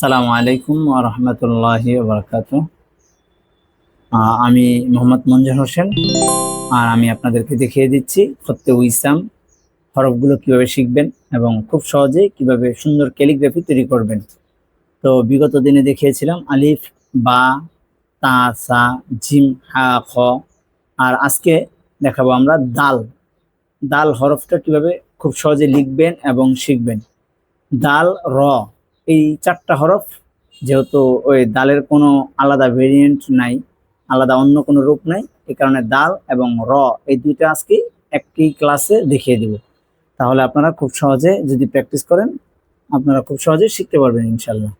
আসসালামু আলাইকুম রহমতুল্লাহ বরকাত আমি মোহাম্মদ মঞ্জুর হোসেন আর আমি আপনাদেরকে দেখিয়ে দিচ্ছি ফতে ইসলাম, হরফগুলো কীভাবে শিখবেন এবং খুব সহজে কীভাবে সুন্দর ক্যালিগ্রাফি তৈরি করবেন। তো বিগত দিনে দেখিয়েছিলাম আলিফ, বা, তা, সা, জিম, হা, খ আর আজকে দেখাবো আমরা দাল। দাল হরফটা কীভাবে খুব সহজে লিখবেন এবং শিখবেন। দাল, র এই চারটা হরফ, যেহেতু ওই দালের কোনো আলাদা ভেরিয়েন্ট নাই, আলাদা অন্য কোনো রূপ নাই এই কারণে দাল এবং র এই দুইটা আজকে একটি ক্লাসে দেখিয়ে দেব। তাহলে আপনারা খুব সহজে যদি প্র্যাকটিস করেন, আপনারা খুব সহজে শিখতে পারবেন ইনশাল্লাহ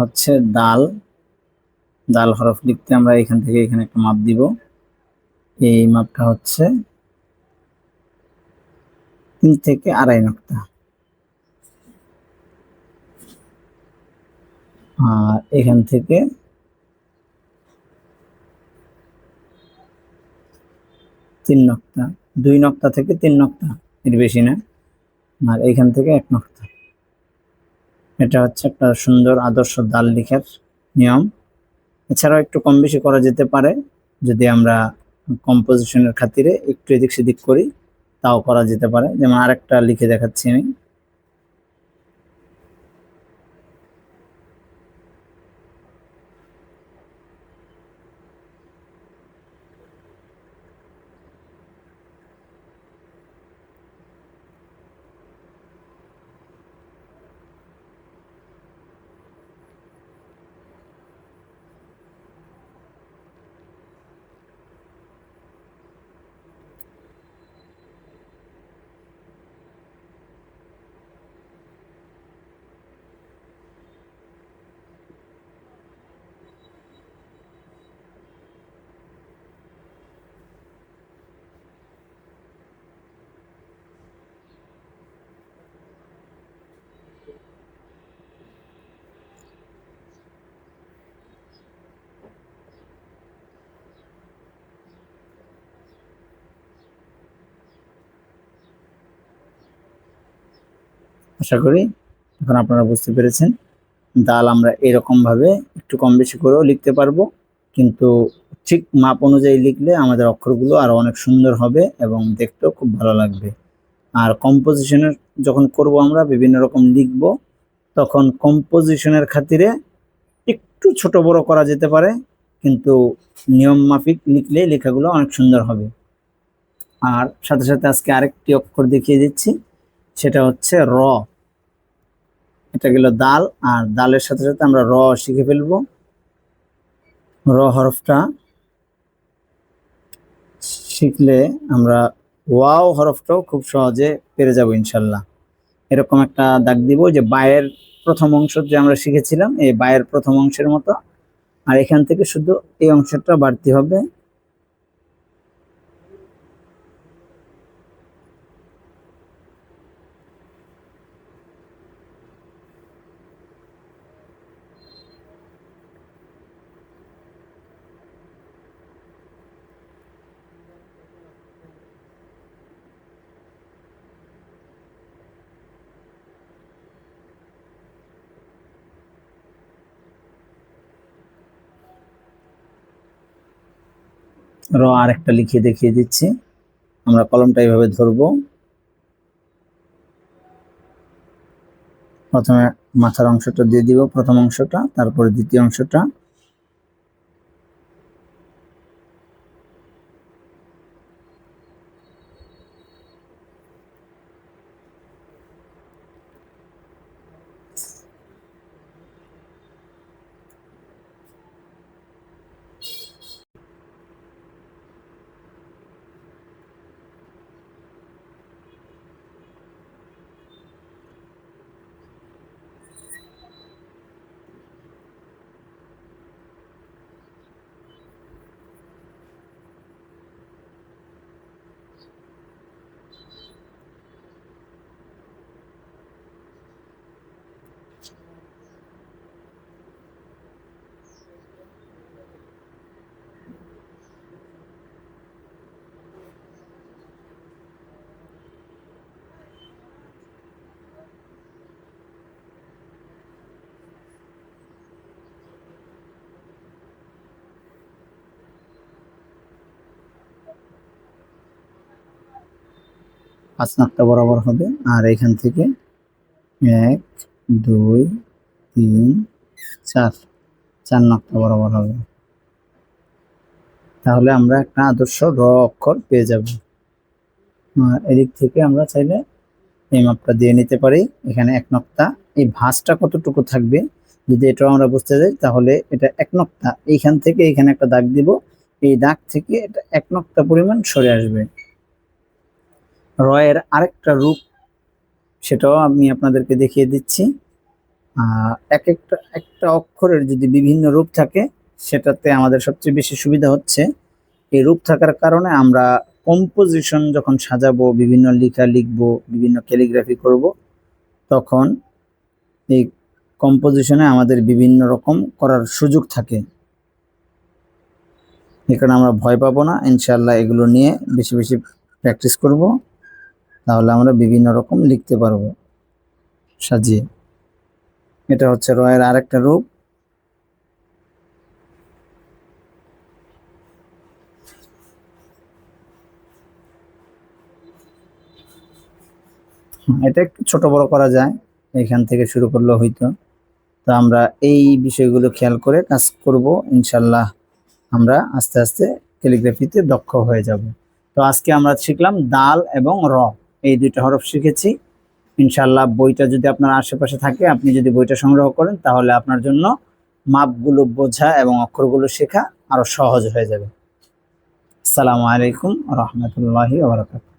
হচ্ছে দাল। দাল হরফ লিখতে আমরা এখান থেকে এখানে একটা মাপ দিব। এই মাপটা হচ্ছে তিন থেকে আড়াই নক্তা। আর এখান থেকে তিন নক্তা। দুই নক্তা থেকে তিন নক্তা, এর বেশি না। আর এখান থেকে এক নক্তা। এটা হচ্ছে একটা সুন্দর আদর্শ দাল লিখার নিয়ম। এছাড়াও একটু কম বেশি করা যেতে পারে, যদি আমরা কম্পোজিশনের খাতিরে একটু এদিক সেদিক করি, তাও করা যেতে পারে। যেমন আরেকটা লিখে দেখাচ্ছি আমি। আশা করি এখন আপনারা বুঝতে পেরেছেন। দাল আমরা এরকম ভাবে একটু কম বেশি করেও লিখতে পারব। কিন্তু ঠিক মাপ অনুযায়ী লিখলে আমাদের অক্ষরগুলো আরও অনেক সুন্দর হবে এবং দেখতেও খুব ভালো লাগবে। আর কম্পোজিশনের যখন করব আমরা বিভিন্ন রকম লিখব, তখন কম্পোজিশনের খাতিরে একটু ছোট বড় করা যেতে পারে, কিন্তু নিয়ম মাফিক লিখলে লেখাগুলো অনেক সুন্দর হবে। আর সাথে সাথে আজকে আরেকটি অক্ষর দেখিয়ে দিচ্ছি, সেটা হচ্ছে র। এটা গেল দাল, আর দালের সাথে সাথে আমরা র শিখে ফেলব। র হরফটা শিখলে আমরা ওয়াও হরফটাও খুব সহজে পেরে যাব ইনশাল্লাহ। এরকম একটা দাগ দিব যে বায়ের প্রথম অংশ যে আমরা শিখেছিলাম, এই বায়ের প্রথম অংশের মতো। আর এখান থেকে শুধু এই অংশটা বাড়তি হবে। র আরেকটা লিখিয়ে দেখিয়ে দিচ্ছি। আমরা কলমটা এইভাবে ধরবো। প্রথমে মাথার অংশটা দিয়ে দিব, প্রথম অংশটা, তারপরে দ্বিতীয় অংশটা। পাঁচ নক্তা বরাবর হবে। আর এখান থেকে এক, দুই, তিন, চার চার নক্তা বরাবর হবে। তাহলে আমরা একটা আদর্শ র অক্ষর পেয়ে যাব। এদিক থেকে আমরা চাইলে এই মাপটা দিয়ে নিতে পারি। এখানে এক নক্তা। এই ভাঁজটা কতটুকু থাকবে? যদি এটাও আমরা বুঝতে যাই, তাহলে এটা এক নক্তা। এইখান থেকে এখানে একটা দাগ দিব। এই দাগ থেকে এটা এক নক্তা পরিমাণ সরে আসবে। রয়ের আরেকটা রূপ, সেটাও আমি আপনাদেরকে দেখিয়ে দিচ্ছি। এক একটা একটা অক্ষরের যদি বিভিন্ন রূপ থাকে, সেটাতে আমাদের সবচেয়ে বেশি সুবিধা হচ্ছে। এই রূপ থাকার কারণে আমরা কম্পোজিশন যখন সাজাবো, বিভিন্ন লেখা লিখব, বিভিন্ন ক্যালিগ্রাফি করব, তখন এই কম্পোজিশনে আমাদের বিভিন্ন রকম করার সুযোগ থাকে। এখানে আমরা ভয় পাবো না। ইনশাল্লাহ এগুলো নিয়ে বেশি বেশি প্র্যাকটিস করব। তাহলে আমরা বিভিন্ন রকম লিখতে পারব। সাজিয়ে। এটা হচ্ছে রয়ের আরেকটা রূপ। এটা একটু ছোট বড় করা যায়। এখান থেকে শুরু করলেও হইতো। তো আমরা এই বিষয়গুলো খেয়াল করে কাজ করব। ইনশাল্লাহ আমরা আস্তে আস্তে ক্যালিগ্রাফিতে দক্ষ হয়ে যাব। তো আজকে আমরা শিখলাম দাল এবং র। এই দুইটা হরফ শিখেছি। ইনশাল্লাহ বইটা যদি আপনার আশেপাশে থাকে, আপনি যদি বইটা সংগ্রহ করেন, তাহলে আপনার জন্য মাপগুলো বোঝা এবং অক্ষরগুলো শেখা আরও সহজ হয়ে যাবে। আসসালামু আলাইকুম রহমতুল্লাহি ওবরাকাতুহু